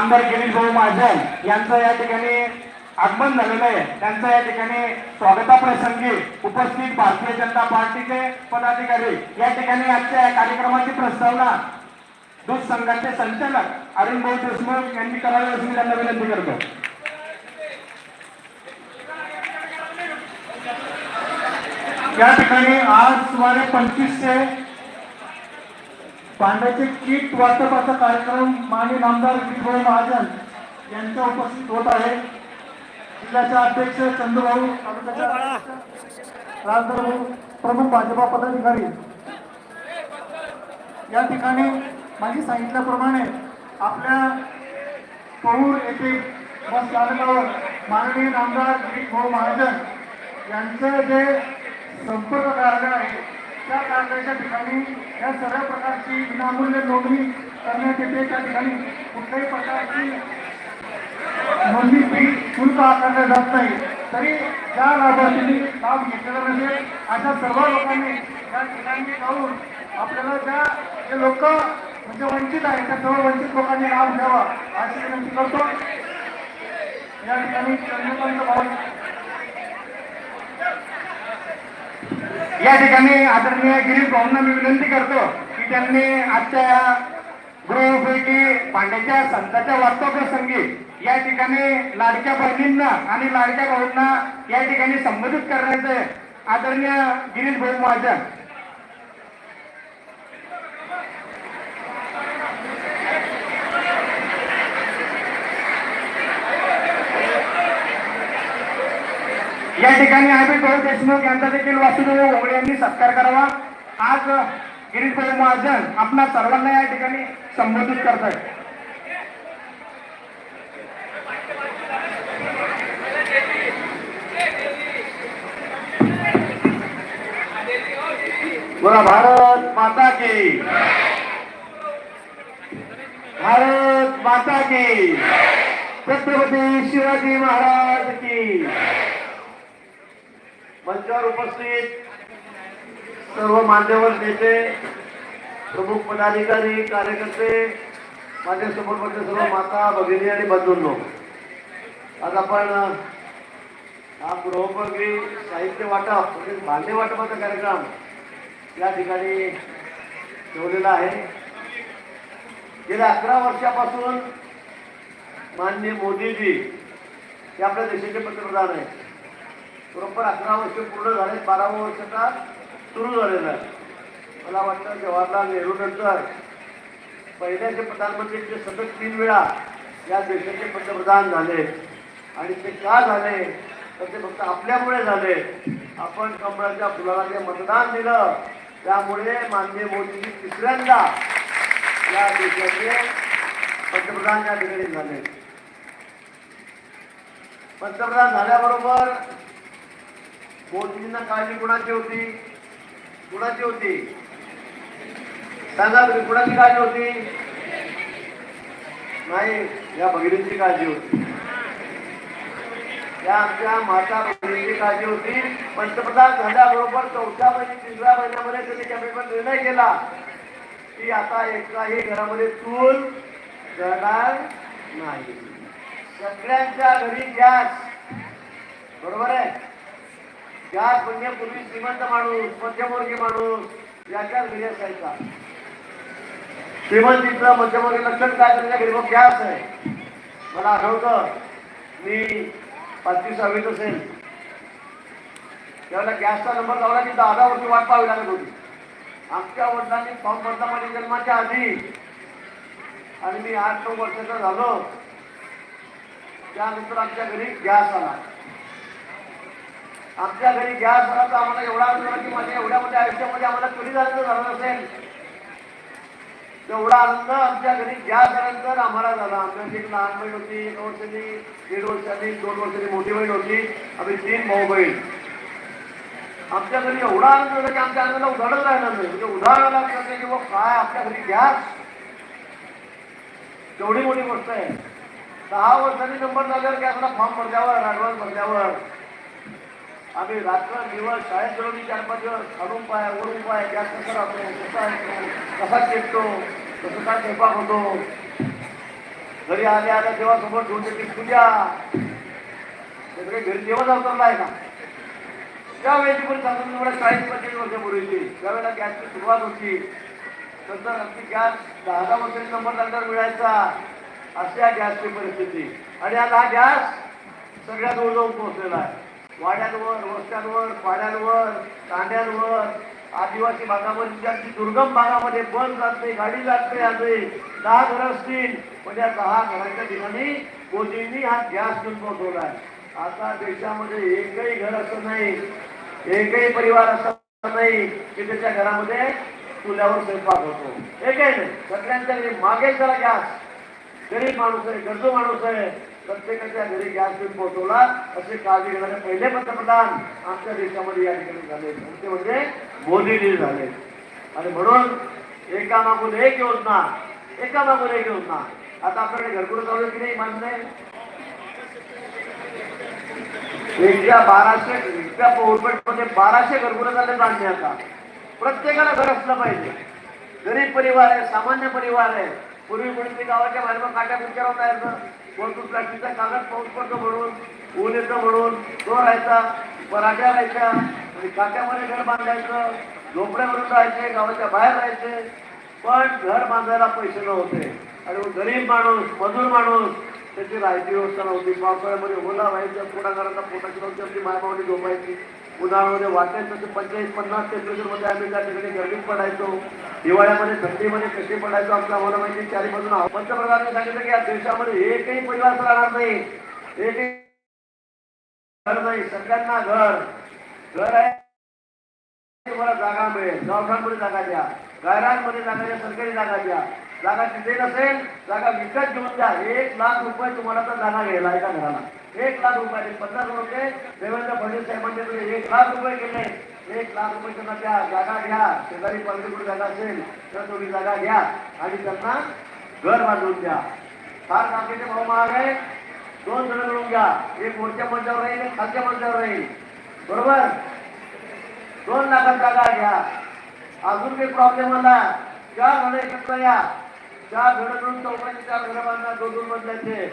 आमदार गिरीश भाऊ महाजन यांचं या ठिकाणी आगमन झालेलं आहे. त्यांचं या ठिकाणी स्वागताप्रसंगी उपस्थित भारतीय जनता पार्टीचे पदाधिकारी या ठिकाणी आजच्या या कार्यक्रमाची प्रस्तावना दूध संघाचे संचालक अरुण भाऊ देशमुख यांनी करावी अशी मी त्यांना विनंती करतो. या ठिकाणी आज सुमारे पंचवीसशे पांड्याचे किट वाटपाचा कार्यक्रम माननीय नामदार गिरीभाऊ महाजन यांच्या उपस्थित होत आहे. जिल्ह्याचे अध्यक्ष चंद्रभाऊ अध्यक्ष राजभाऊ प्रमुख भाजपा पदाधिकारी. या ठिकाणी मागे सांगितल्याप्रमाणे आपल्या पौर येथे बस स्थानकावर माननीय नामदार गिरीभाऊ महाजन यांचं जे संपर्क कार्यालय आहे त्या कार्यालयाच्या ठिकाणी या सर्व प्रकारची विनामूल्य नोंदणी करण्यात येते. त्या ठिकाणी कुठल्याही प्रकारची नोंदणी फी शुल्क आकारल्या जात नाही. तरी त्या लाभार्थींनी लाभ घेतलेला नसेल अशा सर्व लोकांनी या ठिकाणी जाऊन आपल्याला ज्या जे लोक म्हणजे वंचित आहेत त्या सर्व वंचित लोकांनी लाभ घ्यावा अशी विनंती करतो. या ठिकाणी चंद्रकांत भाऊ या ठिकाणी आदरणीय गिरीश भाऊंना मी विनंती करतो की त्यांनी आजच्या या गृहपैकी पांड्याच्या संतांच्या वास्तवप्रसंगी या ठिकाणी लाडक्या बहिणींना आणि लाडक्या भाऊंना या ठिकाणी संबोधित करण्याचे आदरणीय गिरीश भाऊ महाजन या ठिकाणी अमित भाऊ देशमुख यांचा देखील वासुदेव ओवळे यांनी सत्कार करावा. आज गिरीश भाऊ महाजन आपणा सर्वांना या ठिकाणी संबोधित करतात बोला भारत माता की. भारत माता की. छत्रपती शिवाजी महाराज की. मंचावर उपस्थित सर्व मान्यवर नेते प्रमुख पदाधिकारी कार्यकर्ते माझ्या समोरच्या सर्व माता भगिनी आणि बंधूंनो आज आपण हा गृहोपयोगी साहित्य वाटप म्हणजे भांडे वाटपाचा कार्यक्रम या ठिकाणी ठेवलेला आहे. गेल्या अकरा वर्षापासून माननीय मोदीजी हे आपल्या देशाचे पंतप्रधान आहेत. बरोबर अकरा वर्ष पूर्ण झाले बारावं वर्ष का सुरू झालेलं आहे. मला वाटतं जवाहरलाल नेहरू नंतर पहिल्याचे प्रधानमंत्री जे सतत तीन वेळा या देशाचे पंतप्रधान झाले. आणि ते का झाले? तर ते फक्त आपल्यामुळे झाले. आपण कमळाच्या फुलाला जे मतदान दिलं. त्यामुळे माननीय मोदीजी तिसऱ्यांदा या देशाचे पंतप्रधान या ठिकाणी झाले. पंतप्रधान झाल्याबरोबर मोदींना काळजी कुणाची होती? कुणाची होती? सांगा तुम्ही कुणाची काळजी होती? नाही या भगिनींची काळजी होती. या आमच्या माता भगिनींची काळजी होती. पंतप्रधान झाल्याबरोबर चौथ्या महिने तिसऱ्या महिन्यामध्ये त्यांनी कॅबिनेट निर्णय केला की आता एकाही घरामध्ये चूल जळणार नाही. सगळ्यांच्या घरी गॅस. बरोबर आहे? गॅस पुण्यापूर्वी पूर्वी श्रीमंत माणूस मध्यमवर्गीय माणूस याच्या विजय असायचा श्रीमंतीचं मध्यमवर्गीय लक्षण काय त्यांच्या घरी मग गॅस आहे मला आठवतं मी पाचवी सहावीत असेल. त्यावेळेला गॅसचा नंबर लावला की दहा वर्षी वाट पाहावी लागत होती. आमच्या वडिलांनी फॉर्म भरला माझ्या जन्माच्या आधी आणि मी आठ नऊ वर्षाचा झालो. त्यानंतर आमच्या घरी गॅस आला. आमच्या घरी गॅस भरायचा तर आम्हाला एवढा आनंद की माझ्या एवढ्या मोठ्या आयुष्यामध्ये आम्हाला कधी झालं झालं नसेल. तेवढा आनंद आमच्या घरी गॅस झाल्यानंतर आम्हाला झाला. आमच्या एक लहान बहीण होती एक वर्षाची दीड वर्षाची दोन वर्षाची मोठी बहीण होती. आम्ही तीन भाऊ बहीण. आमच्या घरी एवढा आनंद झाला की आमच्या आनंदाला उदाहरण राहिलं नाही. म्हणजे उदाहरणाला नाही की काय आपल्या घरी गॅस? तेवढी मोठी गोष्ट आहे. दहा वर्षांनी नंबर झाल्यावर गॅसला फॉर्म भरल्यावर ॲडव्हान्स भरल्यावर. आम्ही रात्र दिवस शाळेत गेलो की चार पाच दिवस खालून पाय वरून पाय गॅस कसा राहतो कसा येतो कसा चेपतो कसं काय स्वयंपाक होतो. घरी आल्या आल्या तेव्हा समोर ठेवून देते पूजा सगळे घरी जेवण अवतरला आहे त्या त्यावेळेची पण साधारण एवढ्या चाळीस पंचवीस वर्षापूर्वीची त्यावेळेला गॅसची सुरुवात होती. नंतर अगदी गॅस दहा दहा वर्षांनी नंबर नंतर मिळायचा अशी या गॅसची परिस्थिती. आणि आज हा गॅस सगळ्या जवळ जाऊन पोहोचलेला आहे. वाड्यांवर वस्त्यांवर पाड्यांवर तांड्यांवर आदिवासी भागामध्ये ज्यांची दुर्गम भागामध्ये बस जात नाही गाडी जात नाही आजही दहा घरं असतील पण या दहा घराच्या ठिकाणी मोदींनी हा गॅस घेऊन पोहोचवला आहे आता देशामध्ये एकही घर असं नाही एकही परिवार असं नाही की त्याच्या घरामध्ये चुल्यावर स्वयंपाक होतो. एकही नाही सगळ्यांच्या मागेल मागे जरा गॅस. गरीब माणूस आहे गरजू माणूस आहे. प्रत्येकाच्या घरी गॅस बिल पोहोचवला असे काळजी घेणारे पहिले पंतप्रधान आमच्या देशामध्ये या ठिकाणी झाले. ते म्हणजे? मोदीजी झाले. आणि म्हणून एका मागून एक योजना एका मागून एक योजना. आता आपल्याकडे घरकुल चालू की नाही मान्य आहे एकशे बाराशे इतक्या मध्ये बाराशे घरकुल झाले मान्य आता. प्रत्येकाला घर असलं पाहिजे. गरीब परिवार आहे सामान्य परिवार आहे. पूर्वी कोणी गावाच्या बाहेर काट्या पिक्चर तयार कोणतू प्लास्टिकचा कागद पाऊस पडतो म्हणून ऊन येतं म्हणून तो राहायचा पराठ्या राहायच्या आणि काट्यामध्ये घर बांधायचं झोपड्यावरून राहायचे गावाच्या बाहेर राहायचे. पण घर बांधायला पैसे नव्हते. आणि गरीब माणूस मजूर माणूस त्याची राहायची व्यवस्था नव्हती. पावसाळ्यामध्ये ओला व्हायचं पोटाघरांना पोटाची नव्हती आपली मायमावली झोपायची. उन्हाळ्यामध्ये वाटेल तसं पंचेचाळीस पन्नास टेम्परेचरमध्ये आम्ही त्या ठिकाणी गर्दीत पडायचो. हिवाळ्यामध्ये थंडीमध्ये कसे पडायचो आमच्या आम्हाला माहिती चारी बाजून पंतप्रधानांनी सांगितलं की या देशामध्ये एकही परिवार राहणार नाही. एकही घर नाही. सगळ्यांना घर. घर आहे. तुम्हाला जागा मिळेल. गावठाणमध्ये जागा द्या. गायरांमध्ये जागा द्या. सरकारी जागा द्या. जागा तिथे नसेल जागा विकत घेऊन द्या. एक लाख रुपये तुम्हाला तर जागा घ्यायला एका घराला? एक लाख रुपये पन्नास रुपये देवेंद्र फडणवीस साहेबांचे तुम्ही एक लाख रुपये गेले. एक लाख रुपये त्यांना द्या. जागा घ्या. शेजारी पंधरा जागा असेल तर तुम्ही जागा घ्या. आणि त्यांना घर बांधून द्या. फार कामाचे भाव महाग आहे. दोन जण मिळून घ्या. एक मोठ्या मंचावर राहील एक खालच्या मंचावर राहील. बरोबर? दोन लाखात जागा घ्या. अजून काही प्रॉब्लेम आला. या घरं या. चार घरं मिळून चौकाची चार घरं बांधा दोन दोन मजल्याचे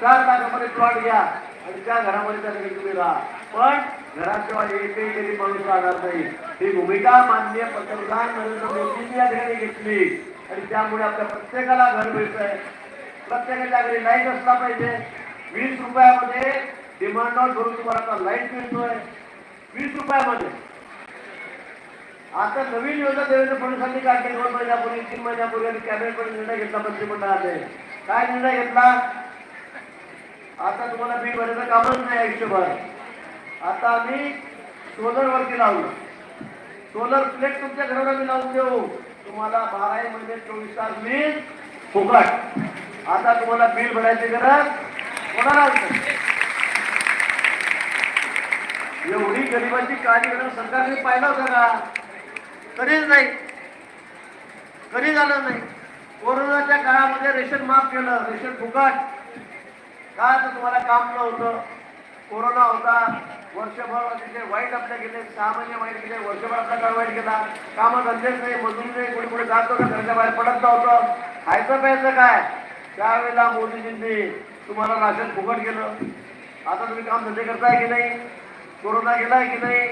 चार लाखामध्ये प्लॉट घ्या आणि त्या घरामध्ये त्या ठिकाणी तुम्ही राहा. पण घराशिवाय एकही तरी माणूस राहणार नाही. ही भूमिका माननीय पंतप्रधान नरेंद्र मोदींनी या ठिकाणी घेतली. आणि त्यामुळे आपल्या प्रत्येकाला घर मिळतंय. प्रत्येकाच्या घरी लाइट असला पाहिजे. वीस रुपयामध्ये डिमांड धरून तुम्हाला आता लाइट मिळतोय. वीस रुपयामध्ये आता नवीन योजना देवेंद्र फडणवीसांनी काढली दोन महिन्यापूर्वी तीन महिन्यापूर्वी आणि कॅबिनेटमध्ये निर्णय घेतला मंत्रिमंडळाने. काय निर्णय घेतला? आता तुम्हाला बिल भरायचं कामच नाही आयुष्यभर आता आम्ही सोलर वरती लावलं. सोलर प्लेट तुमच्या घराला मी लावून देऊ. तुम्हाला बाराही महिने चोवीस तास वीज फुकट. आता तुम्हाला बिल भरायची गरज होणार एवढी गरिबांची काळजी घेणं सरकारने पाहिलं होतं का? कधीच नाही. कधी झालं नाही. कोरोनाच्या काळामध्ये रेशन माफ केलं रेशन फुकट. का तर तुम्हाला काम नव्हतं. कोरोना होता. वर्षभर तिथे वाईट आपल्या गेले सहा महिने वाईट गेले वर्षभर आपला काळ वाईट गेला. कामं धंदेच नाही मजूर नाही कोणी कुठे जात होतं घराच्या बाहेर पडत नव्हतं. खायचं प्यायचं काय? त्यावेळेला मोदीजींनी तुम्हाला राशन फुकट केलं. आता तुम्ही काम धंदे करताय की नाही? कोरोना गेलाय की नाही?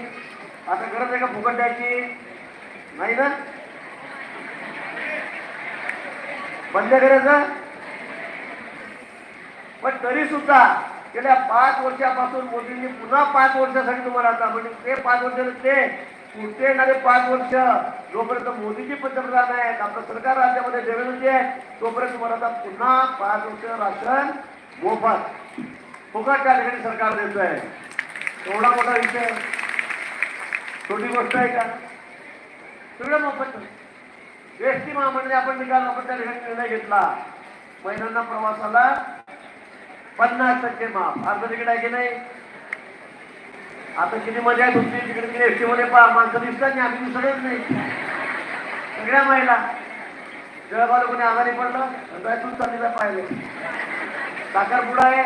आता गरज आहे का फुकट द्यायची? नाही ना बंद करायचं? पण तरी सुद्धा गेल्या पाच वर्षापासून मोदींनी पुन्हा पाच वर्षासाठी तुम्हाला आता म्हणजे ते पाच वर्ष ते पुढचे येणारे पाच वर्ष जोपर्यंत मोदीजी पंतप्रधान आहेत आपलं सरकार राज्यामध्ये देवेंद्रजी आहे तोपर्यंत तुम्हाला आता पुन्हा पाच वर्ष राशन मोफत फुकट त्या ठिकाणी सरकार देत आहे एवढा मोठा विषय. छोटी गोष्ट आहे का? सगळं मोफत एस टी महामंडळे आपण निकाल आपण त्या ठिकाणी निर्णय घेतला. महिलांना प्रवासाला पन्नास टक्के माफ. अर्ध तिकीट आहे की नाही? आता किती मजा आहे तुमची तिकडे तिकडे एसटी मध्ये पहा. माणसं दिसतात नाही. आम्ही दिसतच नाही. सगळ्या महिला. जळगावला कोणी आजारी पडलं? तर तूच चालली पाहिले साखरपुडा आहे.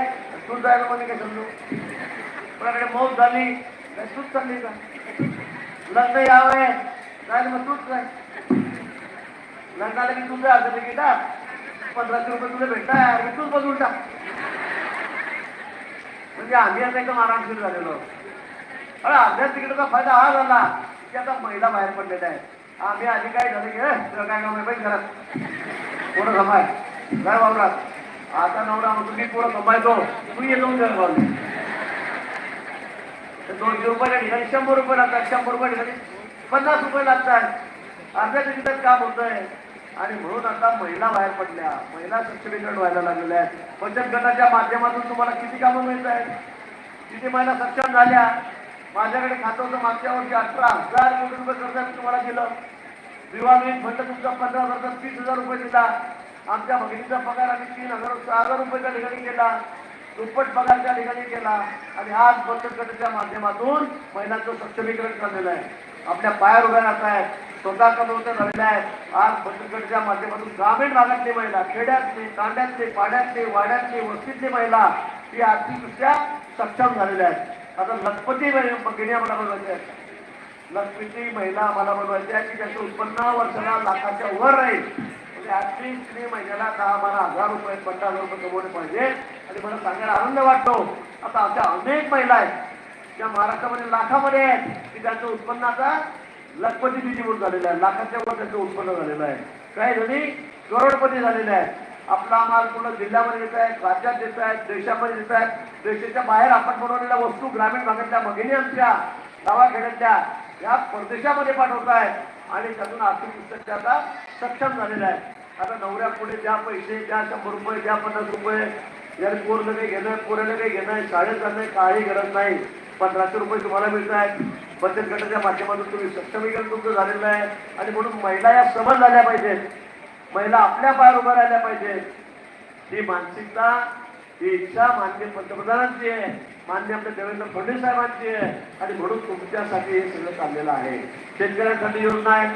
तूच जायला मध्ये काय समजू? कोणाकडे मौत झाली? काय तूच चालली का लग्न यावं नाही मग तूच नाही. लग्नाला की तुझं अर्ध गेला पंधराशे रुपये तुला भेटताय मी तूच बदलून टाक. म्हणजे आम्ही आता एकदम आरामशीर झालेलो अरे अभ्यास तिकीटाचा फायदा हा झाला की आता महिला बाहेर पडलेल्या आहेत. आम्ही आधी काय झालं की तुला काय काम आहे? घरात कोण जमाय घर वावरात. आता नवरा म्हणतो मी पोरं कमायचो तू येतो घर बाजू दोनशे रुपयाच्या ठिकाणी शंभर रुपये लागतात. शंभर रुपये ठिकाणी पन्नास रुपये लागतात. अर्ध्या तिकीटात काम होतंय. आणि म्हणून आता महिला बाहेर पडल्या. महिला सक्षमीकरण व्हायला लागलेल्या आहेत. बचत गटाच्या माध्यमातून तुम्हाला किती कामं मिळत आहेत? किती महिला सक्षम झाल्या? माझ्याकडे खातं होतं मागच्या वर्षी अठरा हजार कोटी रुपये कर्ज तुम्हाला दिलं रिव्हॉल्विंग फंड तुमचा पंधरा वर्षात तीस हजार रुपये दिला. आमच्या भगिनीचा पगार आम्ही तीन हजार सहा हजार रुपयेच्या ठिकाणी केला. दुप्पट पगार त्या ठिकाणी केला. आणि आज बचत गटाच्या माध्यमातून महिलांचं सक्षमीकरण करलेलं आहे. आपल्या पायावर उभ्या राहत आहेत स्वतः कमवत्या झालेल्या आहेत. आज पत्रकडच्या माध्यमातून ग्रामीण भागातले महिला खेड्यातले तांड्यातली पाड्यातले वाड्यातले वस्तीतले महिला ही आर्थिकदृष्ट्या सक्षम झालेल्या आहेत. आता लखपती भगिनी मला बनवायचे आहेत. लखपती महिला आम्हाला बनवायची आहे की त्याचं उत्पन्न वर्षाला लाखाच्या वर राहील. म्हणजे ऍटलीस्ट स्त्री महिन्याला दहा बारा हजार रुपये पंधरा हजार रुपये कमवले पाहिजे. आणि मला सांगायला आनंद वाटतो. आता अशा अनेक महिला आहेत. त्या महाराष्ट्रामध्ये लाखामध्ये आहेत. की त्यांचं उत्पन्न आता लखपती बिजीवर झालेलं आहे. लाखाच्या वर त्याचं उत्पन्न झालेलं आहे. काही जणी करोडपती झालेल्या आहेत. आपला माल पूर्ण जिल्ह्यामध्ये देत आहेत राज्यात देत आहेत देशामध्ये देत आहेत देशाच्या बाहेर आपण बनवलेल्या वस्तू ग्रामीण भागातल्या भगिनी आमच्या गावाखेड्यातल्या या परदेशामध्ये पाठवत आहेत. आणि त्यातून आर्थिकदृष्ट्या आता सक्षम झालेला आहे. आता नवऱ्या पुढे द्या पैसे द्या शंभर रुपये द्या पन्नास रुपये यार पोरलं काही घेणं पोऱ्याला काही घेणं शाळेत जाणं काही गरज नाही. पंधराशे रुपये तुम्हाला मिळत आहेत बचत गटाच्या माध्यमातून तुम्ही सक्षमीकरण तुमचं झालेलं आहे. आणि म्हणून महिला या समज झाल्या पाहिजेत. महिला आपल्या पायावर उभ्या राहिल्या पाहिजेत. ही मानसिकता ही इच्छा मान्य पंतप्रधानांची आहे. मान्य आपल्या देवेंद्र फडणवीस साहेबांची आहे. आणि म्हणून तुमच्यासाठी हे सगळं चाललेलं आहे. शेतकऱ्यांसाठी योजना आहेत.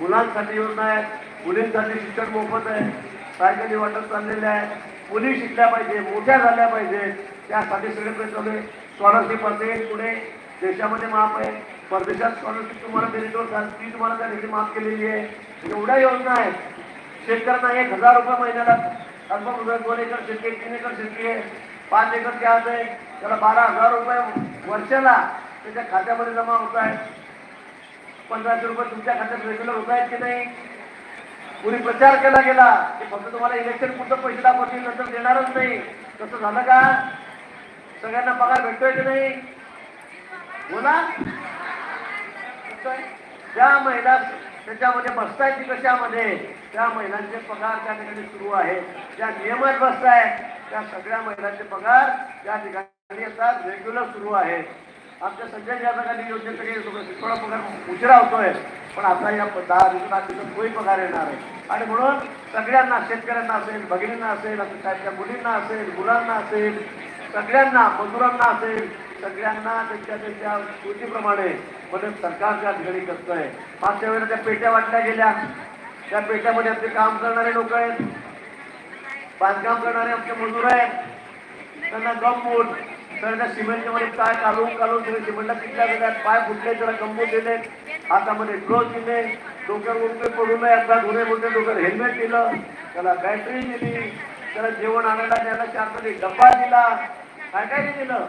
मुलांसाठी योजना आहेत. मुलींसाठी शिक्षण मोफत आहे. सायकली वाटप चाललेले आहे. मुली शिकल्या पाहिजे मोठ्या झाल्या पाहिजे त्यासाठी सगळे प्रयत्न स्कॉलरशिप असेल पुढे देशामध्ये माफ आहे. परदेशात स्कॉलरशिप तुम्हाला मेरिटवर ती तुम्हाला त्या ठिकाणी माफ केलेली आहे. एवढ्या योजना आहेत. शेतकऱ्यांना एक हजार रुपये महिन्याला अल्प रुपये दोन एकर शेती आहे, तीन एकर शेती आहे. पाच एकर गॅस आहे. त्याला बारा हजार रुपये वर्षाला त्याच्या खात्यामध्ये जमा होत आहे पंधराशे रुपये तुमच्या खात्यात रेग्युलर होत आहेत की नाही? पुढे प्रचार केला गेला की फक्त तुम्हाला इलेक्शन पुढचं पैसे दाखवतील नंतर देणारच नाही. तसं झालं का? सगळ्यांना पगार भेटतोय की नाही? बोला. ज्या महिला त्याच्यामध्ये बसतायत ती कशामध्ये? त्या महिलांचे पगार त्या ठिकाणी सुरू आहे. ज्या नियमात बसताय त्या सगळ्या महिलांचे पगार त्या ठिकाणी आता रेग्युलर सुरू आहे. आमच्या संजय यादव योजनेकडे थोडा पगार उशिरा होतोय. पण आता या दहा दिवसात आठ दिवसात तोही पगार येणार आहे? आणि म्हणून सगळ्यांना शेतकऱ्यांना असेल भगिनींना असेल आता मुलींना असेल मुलांना असेल सगळ्यांना मजुरांना असेल सगळ्यांना त्यांच्या त्यांच्या कृतीप्रमाणे मदत सरकार त्या ठिकाणी करतोय. मागच्या वेळेला त्या पेट्या वाटल्या गेल्या. त्या पेट्यामध्ये आपले काम करणारे लोक आहेत. बांधकाम करणारे आमचे मजूर आहेत. त्यांना गमबूट त्यांना सिमेंटच्या मध्ये काय कालवून कालवून दिले सिमेंटला किटल्या गेल्यात. पाय फुटले त्याला गमबूट दिले. हातामध्ये ग्लोव्ह दिले. डोक्यावर उठले पडू नये. आता धुणे मोठे डोक्यावर हेल्मेट दिलं. त्याला बॅटरी दिली. त्याला जेवण आणायला त्याला चार तरी डब्बा दिला. काय काय नाही दिलं?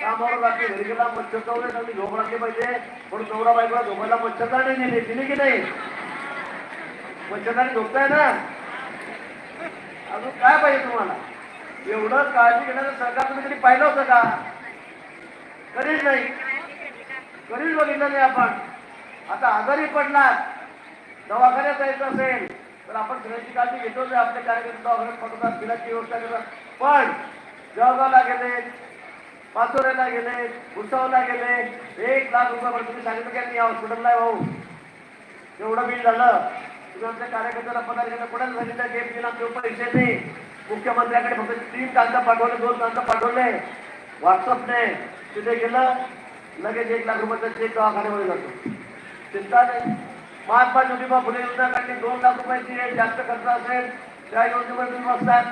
कामावर रात्री घरी गेला मच्छर चावले चांगली झोप राखली पाहिजे. म्हणून नवरा बायकोला झोपायला मच्छरदाणी दिली दिली की नाही? मच्छरदाणी झोपताय ना? अजून काय पाहिजे तुम्हाला? एवढं काळजी घेण्याचं सरकार तुम्ही कधी पाहिलं होतं का? कधीच नाही. कधीच बघितलं नाही आपण. आता आजारी पडलात. दवाखान्यात जायचं असेल तर आपण सगळ्यांची काळजी घेतोच. आहे आपले कार्यकर्ते दवाखान्यात पटवतात बिलाची व्यवस्था करतात. पण जळगावला गेले पाचोऱ्याला गेले भुसावला गेले एक लाख रुपयापर्यंत तुम्ही सांगितलं की मी या हॉस्पिटलला आहे भाऊ. एवढं बिल झालं. तुम्ही आमच्या कार्यकर्त्याला पदाधिकारी कोणाला सांगितलं की बिल आमचे पैसे नाही मुख्यमंत्र्याकडे फक्त तीन कागद पाठवले दोन कागद पाठवले. व्हॉट्सअपने तिथे गेलं लगेच एक लाख रुपयाचा चेक दवाखान्यामध्ये जातो. चिंता नाही महात्मा ज्योतिबा फुले योजना काढली दोन लाख रुपयाची जास्त खर्च असेल त्या योजनेमध्ये तुम्ही बसतात.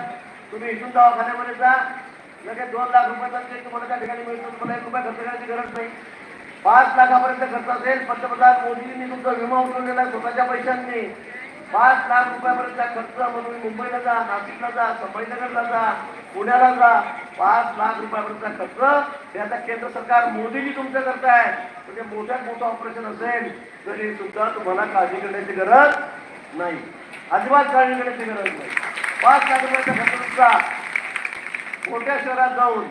तुम्ही इथून दवाखान्यामध्ये जा. काय दोन लाख रुपयाचा चेक तुम्हाला त्या ठिकाणी मिळतो तुम्हाला एक रुपया खर्च करण्याची गरज नाही. पाच लाखापर्यंत खर्च असेल पंतप्रधान मोदींनी तुमचा विमा उतरवलेला आहे स्वतःच्या पैशांनी. पाच लाख रुपयापर्यंतचा खर्च म्हणून मुंबईला जा नाशिकला जा संभाजीनगरला जा पुण्याला जा. पाच लाख रुपयापर्यंतचा खर्च. हे आता केंद्र सरकार मोदीजी तुमचं करताय. म्हणजे मोठ्यात मोठं ऑपरेशन असेल तरी सुद्धा तुम्हाला काळजी करण्याची गरज नाही. अजिबात काळजी करण्याची गरज नाही. पाच लाख रुपयाचा खर्च तुमचा. मोठ्या शहरात जाऊन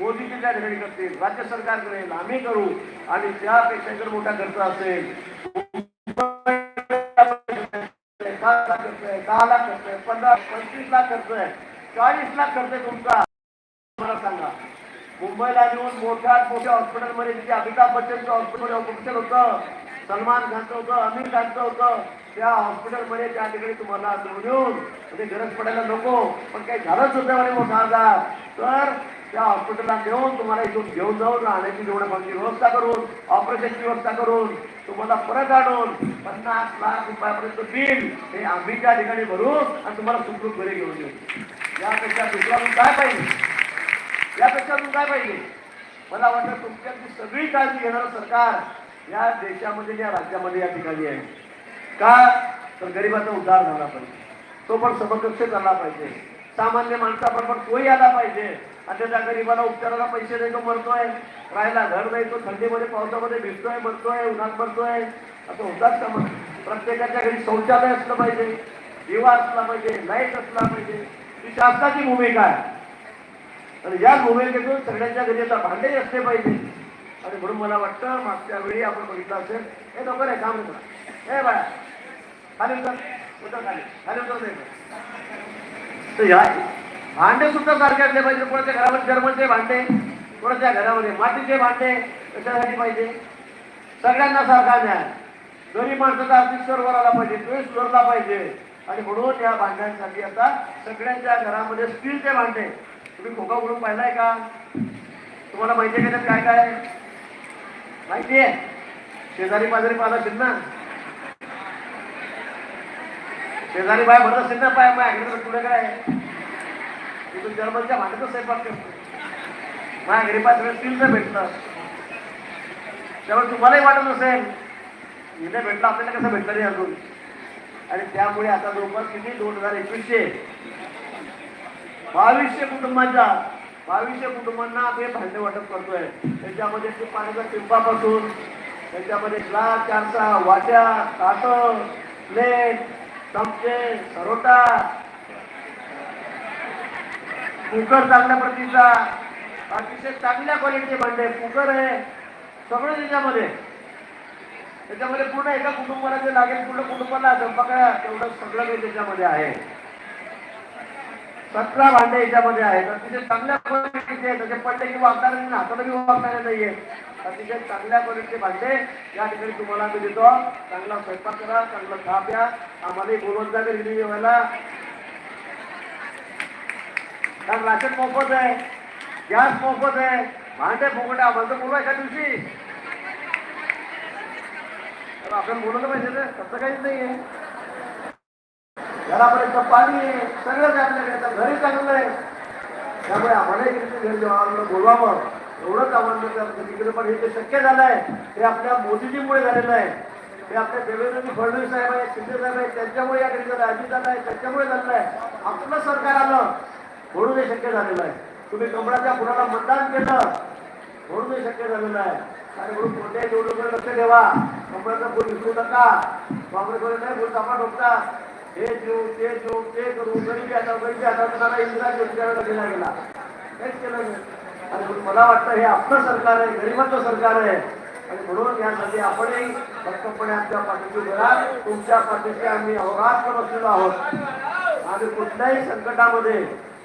मोदीजी त्या ठिकाणी करतील राज्य सरकार करेल आम्ही करू. आणि त्यापेक्षा जर मोठा खर्च असेल. दहा लाख खर्च आहे दहा लाख खर्च आहे पंधरा पंचवीस लाख खर्च आहे. चाळीस लाख खर्च आहे तुमचा. मला सांगा. मुंबईला येऊन मोठ्या मोठ्या हॉस्पिटलमध्ये जिथे अमिताभ बच्चनच्या हॉस्पिटलमध्ये ऑपरेशन होतं सलमान खानचं होतं आमिर खानचं होतं. त्या हॉस्पिटलमध्ये त्या ठिकाणी तुम्हाला घेऊन येऊन म्हणजे गरज पडायला नको पण काही झालंच होतं म्हणे मोठा आजार. तर त्या हॉस्पिटलला नेऊन तुम्हाला इथून घेऊन जाऊन राहण्याची जेवढ्याची व्यवस्था करून ऑपरेशनची व्यवस्था करून तुम्हाला परत आणून पन्नास लाख रुपयापर्यंत बिल हे आम्ही त्या ठिकाणी भरून आणि तुम्हाला सुखरूप घरी घेऊन येऊ. यापेक्षा दुसरा काय पाहिजे? यापेक्षा तुम्ही काय पाहिजे? मला वाटतं तुमच्याची सगळी काळजी घेणारं सरकार या देशामध्ये या राज्यामध्ये या ठिकाणी आहे. का? तर गरिबाचा उद्धार झाला पाहिजे. तो पण समकक्ष झाला पाहिजे. सामान्य माणसाबरोबर तोही आला पाहिजे. आणि त्या गरीबाला उपचाराला पैसे देतो मरतोय. राहायला घर नाही तो थंडीमध्ये पावसामध्ये भिजतोय मरतोय उन्हात मरतोय. असं होतात का मग प्रत्येकाच्या घरी शौचालय असलं पाहिजे. दिवा असला पाहिजे लाइट असला पाहिजे. ही शासनाची भूमिका आहे. आणि या भूमिकेतून सगळ्यांच्या घरी आता भांडे असले पाहिजे. आणि म्हणून मला वाटतं मागच्या वेळी आपण बघितलं असेल हे नको आहे काम नको हे बाळा खाली उतर उतर खाली. खाली उतर तर या भांडे सुद्धा सारखे असले पाहिजे. कोणाच्या घरामध्ये जर्मनचे भांडे कोणाच्या घरामध्ये मातीचे भांडे कशासाठी पाहिजे? सगळ्यांना सारखा न्याय. गरीब माणसाचा आर्थिक स्वर वर आला पाहिजे द्वेष सुधारला पाहिजे. आणि म्हणून या भांड्यांसाठी आता सगळ्यांच्या घरामध्ये स्टीलचे भांडे. तुम्ही खोका उडून पाहिलाय का? तुम्हाला माहिती आहे का त्यात काय काय माहिती आहे. शेजारी पाजारी पाहिला असेल ना? शेजारी बाय म्हणत असेल ना पाय माय घरी पुढे काय? तिथून जर्मनच्या भांड्याचा स्वयंपाक करतो. माझ्या घरी पाच स्टीलचं भेटलं. त्यामुळे तुम्हालाही वाटत असेल इथे भेटलं आपल्याला कसं भेटलं नाही अजून? आणि त्यामुळे आता जवळपास किती दोन हजार एकवीसशे बावीसशे कुटुंबांच्या बावीसशे कुटुंबांना आम्ही भांडे वाटप करतोय. त्याच्यामध्ये ते पाण्याच्या टिंबापासून त्याच्यामध्ये ग्लास चारचा वाट्या ताट प्लेट चमचे सरोटा कुकर चांगल्या प्रतीचा अतिशय चांगल्या क्वालिटीचे भांडे कुकर आहे. सगळं त्याच्यामध्ये. त्याच्यामध्ये पूर्ण एका कुटुंबाला जे लागेल पूर्ण कुटुंबाला बघा तेवढं सगळं काही त्याच्यामध्ये आहे. सतरा भांडे याच्यामध्ये आहेत. अतिशय चांगल्या क्वालिटीचे त्याचे पडले की वागणार नाही हाताला बी वागणारे नाहीये. अतिशय चांगल्या क्वालिटीचे भांडे या ठिकाणी तुम्हाला आम्ही देतो. चांगला स्वयंपाक करा चांगला खा प्या. आम्हाला बोलवत जाते घरी व्हायला. कारण राशन मोफत आहे गॅस मोफत आहे. भांडे फोकट आहे आम्हाला तर बोलवा एका दिवशी. तर आपण बोलवलं पाहिजे तसं काहीच नाही आहे घरापर्यंत पाणी आहे सगळंच आपल्याकडे आता घरी चांगलं आहे त्यामुळे आम्हालाही तिथे घर जेव्हा बोलवावं. एवढंच आव्हान करतं तिकडे पण हे जे शक्य झालं आहे ते आपल्या मोदीजीमुळे झालेलं आहे. ते आपल्या देवेंद्रजी फडणवीस साहेब आहेत शिंदे साहेब आहेत त्यांच्यामुळे या ठिकाणी झालं अजित दादा आहे त्यांच्यामुळे झालेलं आहे. आपलं सरकार आलं म्हणून हे शक्य झालेलं आहे. तुम्ही कमळाच्या फुलाला मतदान केलं म्हणून हे शक्य झालेलं आहे. आणि म्हणून कोणत्याही निवडणुकीकडे लक्ष ठेवा. कमळाचा फुल विसरू नका. काँग्रेसमध्ये नाही फुल सापा हे देऊ ते देऊ ते करू. गरीब आता गरीब आता तुम्हाला इंदिरा योजनेला दिला गेला हेच केलं आणि मला वाटतं हे आपलं सरकार आहे गरिबांचं सरकार आहे. आणि म्हणून यासाठी आपणही भक्तपणे आमच्या पाठीशी उभे तुमच्या पाठीशी आम्ही अहोरात्र बसलेलो आहोत. आम्ही कुठल्याही संकटामध्ये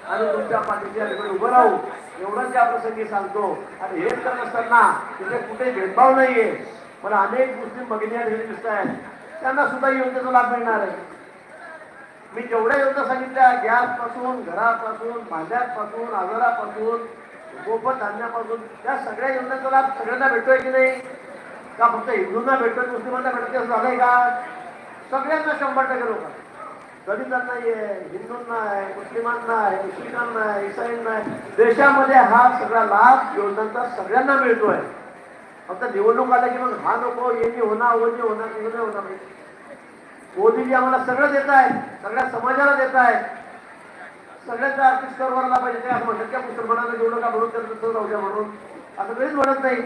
आम्ही तुमच्या पाठीशी या उभं राहू. एवढंच या प्रसंगी सांगतो. आणि हे तर असताना तिथे कुठे भेदभाव नाहीये. पण अनेक मुस्लिम भगिनी या ठिकाणी दिसत आहेत त्यांना सुद्धा योजनेचा लाभ मिळणार आहे. मी जेवढ्या योजना सांगितल्या गॅसपासून घरापासून भांड्यापासून आजारापासून मोफत धान्यापासून त्या सगळ्या योजनेचा लाभ सगळ्यांना भेटतोय की नाही? का फक्त हिंदूंना भेटतोय मुस्लिमांना भेटतोय असं झालंय का? सगळ्यांना शंभर टक्के लोक. दलितांना आहे हिंदूंना आहे मुस्लिमांना आहे मुस्लिमांना आहे इसाईंना आहे. देशामध्ये हा सगळा लाभ योजनांचा सगळ्यांना मिळतोय. फक्त निवडणूक आल्या की मग हा नको यांनी होणार हो ओनी होणार होणार नाही मोदीजी आम्हाला सगळं देत आहेत सगळ्या समाजाला देत आहेत सगळ्यांचा आर्थिक स्तर वरला पाहिजे ते असं म्हणतात त्या मुसलमानांना जेवढं का म्हणून त्यांचं तसं राहू द्या म्हणून. असं कधीच म्हणत नाही.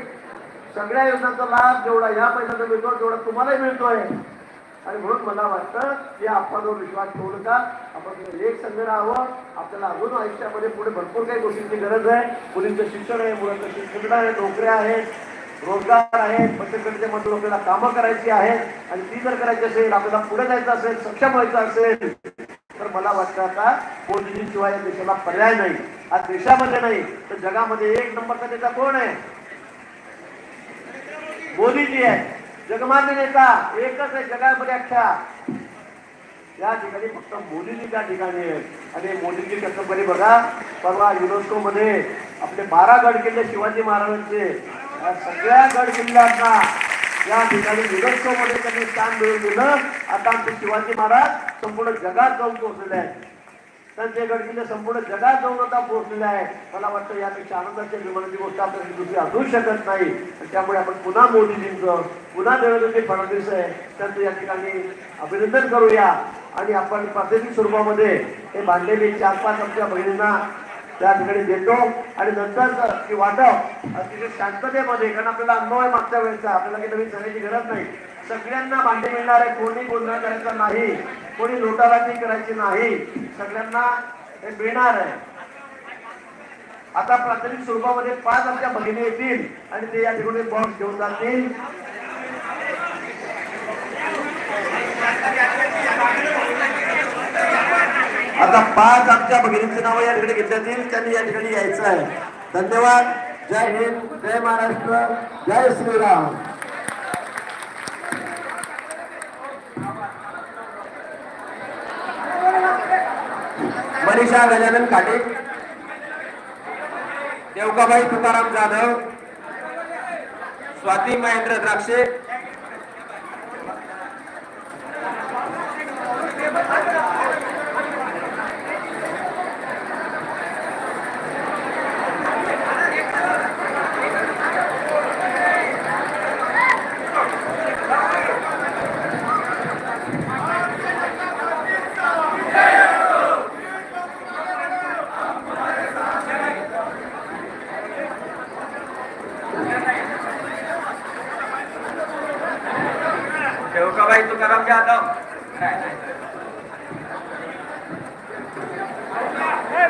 सगळ्या योजनांचा लाभ जेवढा या पैशाचा मिळतो तेवढा तुम्हालाही मिळतोय. आणि म्हणून मला वाटतं की आपल्यावर विश्वास ठेवू नका आपण एक संघ राहावं. आपल्याला अजून आयुष्यामध्ये पुढे भरपूर काही गोष्टींची गरज आहे. मुलींचं शिक्षण आहे मुलांचं शिक्षण आहे नोकऱ्या आहेत. रोजगार आहेत बचत गटाच्यामधून आपल्याला कामं करायची आहेत आणि ती जर करायची असेल आपल्याला पुढे जायचं असेल सक्षम व्हायचं असेल तर मला वाटतं आता मोदीजीशिवाय या देशाला पर्याय नाही. आज देशामध्ये नाही तर जगामध्ये एक नंबरचा नेता कोण आहे? मोदीजी आहे. जगमान्य नेता एकच आहे जगामध्ये अख्ख्या. या ठिकाणी फक्त मोदीजी त्या ठिकाणी आहेत. आणि मोदीजी कसं बरे बघा परवा युनेस्को मध्ये आपले बारा गड किल्ले शिवाजी महाराजांचे. या सगळ्या गड किल्ल्यांना या ठिकाणी युनेस्को मध्ये त्यांनी स्थान मिळवून दिलं. आता आमचे शिवाजी महाराज संपूर्ण जगात जाऊन पोहोचलेले आहेत. त्यांचे गड किल्ले संपूर्ण जगात जाऊन आता पोहोचलेले आहे मला वाटतं यापेक्षा आनंदाच्या विमानाची गोष्ट आपल्याला दुसरी असू शकत नाही. त्यामुळे आपण पुन्हा मोदीजींचं पुन्हा देवेंद्रजी फडणवीस आहे. त्यांचं या ठिकाणी अभिनंदन करूया. आणि आपण प्रादेशिक स्वरूपामध्ये हे बांधलेले चार पाच आमच्या बहिणींना त्या ठिकाणी देतो आणि नंतर ती वाटप अतिशय शांततेमध्ये कारण आपल्याला अनुभव आहे मागच्या वेळेचा. आपल्याला काही नवीन सांगायची गरज नाही. सगळ्यांना भांडे मिळणार आहे कोणी गोंधळ करायचा नाही. कोणी लोटालाटी करायची नाही. सगळ्यांना हे मिळणार आहे. आता प्राथमिक स्वरूपामध्ये पाच आमच्या भगिनी येतील आणि ते या ठिकाणी बॉक्स घेऊन जातील. आता पाच आमच्या भगिनींची नावं या ठिकाणी घेतल्या जातील. त्यांनी या ठिकाणी यायचं आहे. धन्यवाद. जय हिंद जय महाराष्ट्र जय श्रीराम. मनीषा गजानन काटे देवकाबाई तुकाराम जाधव स्वाती महेंद्र द्राक्षे देवकाबाई तुकाराम जाधव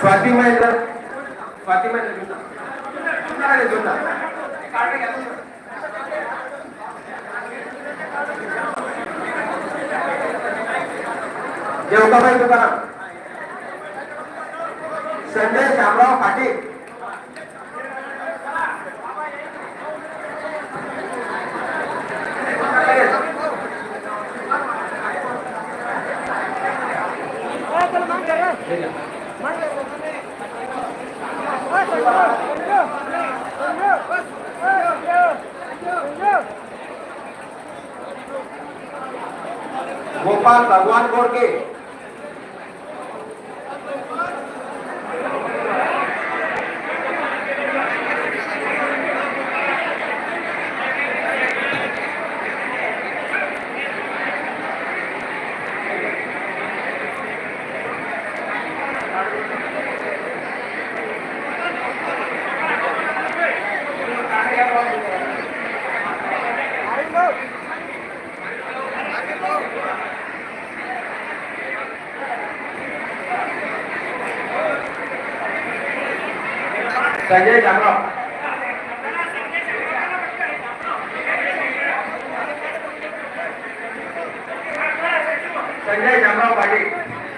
स्वाती महेंद्र स्वाती महेंद्र घेऊन जा. अरे, घेऊन जा. कार्ड घ्या तुम्ही. देवकाबाई तुकाराम संजय शामराव पाटील गोपाल भगवान गोडके संजय शामराव संजय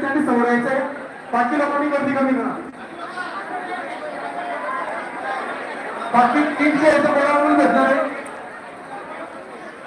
पंचेचाळीस आणि चौऱ्याऐंशी बाकी लोकांनी गर्दी कमी करा. बाकी तीनशे